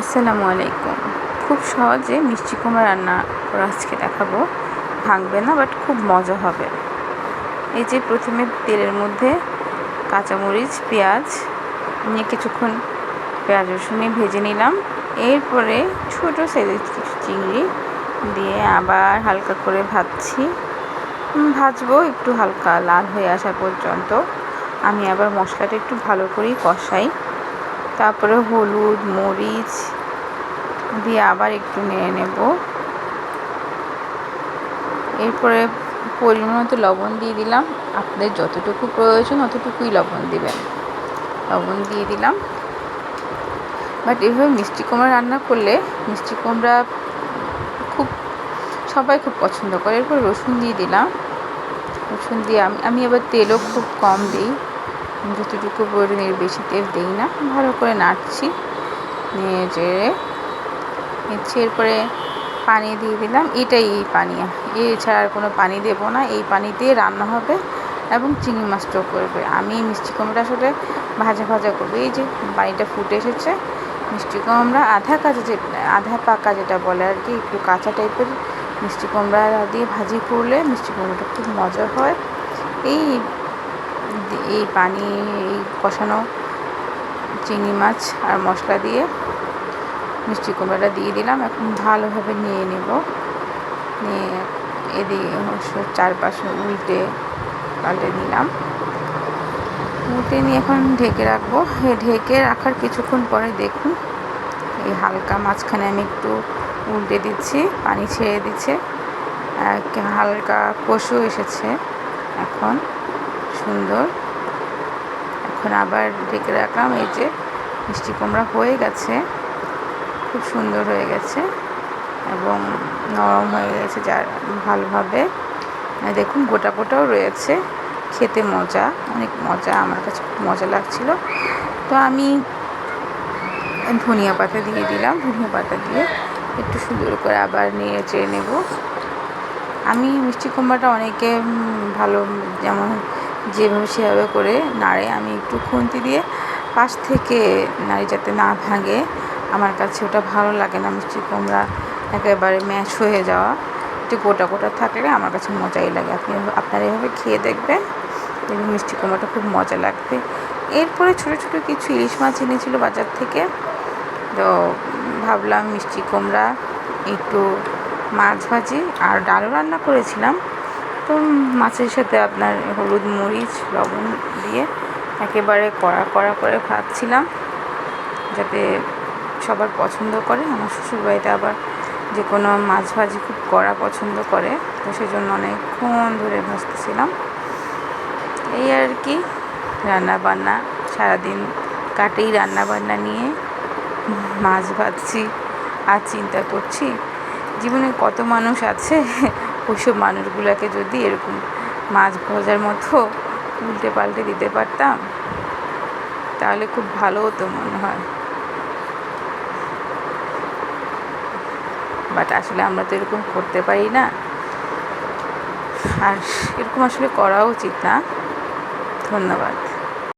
আসসালামু আলাইকুম। খুব সহজে মিষ্টি কুমড়া রান্না করা আজকে দেখাবো। ভাঙবে না বাট খুব মজা হবে। এই যে প্রথমে তেলের মধ্যে কাঁচামরিচ, পেঁয়াজ নিয়ে কিছুক্ষণ পেঁয়াজ রসুন ভেজে নিলাম। এরপরে ছোটো সাইজের কিছু চিংড়ি দিয়ে আবার হালকা করে ভাজছি। ভাজবো একটু হালকা লাল হয়ে আসা পর্যন্ত। আমি আবার মশলাটা একটু ভালো করেই কষাই। তারপরে হলুদ, মরিচ দিয়ে আবার একটু নেড়ে নেব। এরপরে পরিমাণ মতো লবণ দিয়ে দিলাম। আপনাদের যতটুকু প্রয়োজন অতটুকুই লবণ দিবেন। লবণ দিয়ে দিলাম। বাট এভাবে মিষ্টি কুমড়া রান্না করলে মিষ্টি কুমড়া খুব, সবাই খুব পছন্দ করে। এরপর রসুন দিয়ে দিলাম। রসুন দিয়ে আমি আমি আবার তেলও খুব কম দিই। যতটুকু প্রয়োজন এর বেশি তেল দিই না, ভালো করে নাড়ছি, নিয়ে যেড়ে নিচ্ছি, এরপরে পানি দিয়ে দিলাম, এটাই এই পানি। এছাড়া আর কোনো পানি দেব না, এই পানি দিয়ে রান্না হবে এবং চিংড়ি মাছটাও করবে। আমি মিষ্টি কুমড়া আসলে ভাজা ভাজা করব। এই যে পানিটা ফুটে এসেছে, মিষ্টি কুমড়া আধা কাঁচা যে, আধা পাকা যেটা বলে আর কি, একটু কাঁচা টাইপের মিষ্টি কুমড়া দিয়ে ভাজি করলে মিষ্টি কুমড়োটা খুব মজা হয়। এই এই পানি, এই কষানো চিংড়ি মাছ আর মশলা দিয়ে মিষ্টি কুমড়াটা দিয়ে দিলাম। এখন ভালোভাবে নিয়ে নেব। নিয়ে এদিকে চারপাশে উল্টে পাল্টে নিলাম। উল্টে নিয়ে এখন ঢেকে রাখব। ঢেকে রাখার কিছুক্ষণ পরে দেখুন, এই হালকা মাঝখানে আমি একটু উল্টে দিচ্ছি, পানি ছেড়ে দিচ্ছে। হালকা কষু এসেছে এখন। সুন্দর। এখন আবার ঢেকে রাখলাম, এই যে মিষ্টি কুমড়া হয়ে গেছে। খুব সুন্দর হয়ে গেছে এবং নরম হয়ে গেছে যার ভালোভাবে। দেখুন, গোটা গোটাও রয়েছে। খেতে মজা, অনেক মজা, আমার কাছে খুব মজা লাগছিল। তো আমি ধনিয়া পাতা দিয়ে দিলাম, ধনিয়া পাতা দিয়ে একটু সুন্দর করে আবার নিয়ে চেয়ে নেব। আমি মিষ্টি কুমড়াটা অনেকে ভালো যেমন যেভাবে সেভাবে করে নাড়ে। আমি একটু খুন্তি দিয়ে পাশ থেকে নাড়ি যাতে না ভাঙে। আমার কাছে ওটা ভালো লাগে না, মিষ্টি কুমড়া একেবারে ম্যাশ হয়ে যাওয়া। একটু গোটা গোটা থাকলে আমার কাছে মজাই লাগে। আপনি আপনারা এভাবে খেয়ে দেখবেন দেখবেন মিষ্টি কুমড়াটা খুব মজা লাগবে। এরপরে ছোটো ছোটো কিছু ইলিশ মাছ এনেছিলো বাজার থেকে। তো ভাবলাম মিষ্টি কুমড়া, একটু মাছ ভাজি আর ডালও রান্না করেছিলাম। তো মাছের সাথে আপনার হলুদ মরিচ, লবণ দিয়ে একেবারে কড়া কড়া করে ভাজছিলাম। যাতে সবার পছন্দ করে। আমার শ্বশুরবাড়িতে আবার যে কোনো মাছ ভাজি খুব কড়া পছন্দ করে। তো সেজন্য অনেকক্ষণ ধরে ভাজতেছিলাম। এই আর কি রান্না বান্না সারাদিন কাটেই রান্না বান্না নিয়ে মাছ ভাজছি আর চিন্তা করছি, জীবনে কত মানুষ আছে ওইসব মানুষগুলোকে যদি এরকম মাছ ভাজার মতো উল্টে পাল্টে দিতে পারতাম, তাহলে খুব ভালো হতো মনে হয়। বাট আসলে আমরা তো এরকম করতে পারি না। আর এরকম আসলে করা উচিত না। ধন্যবাদ।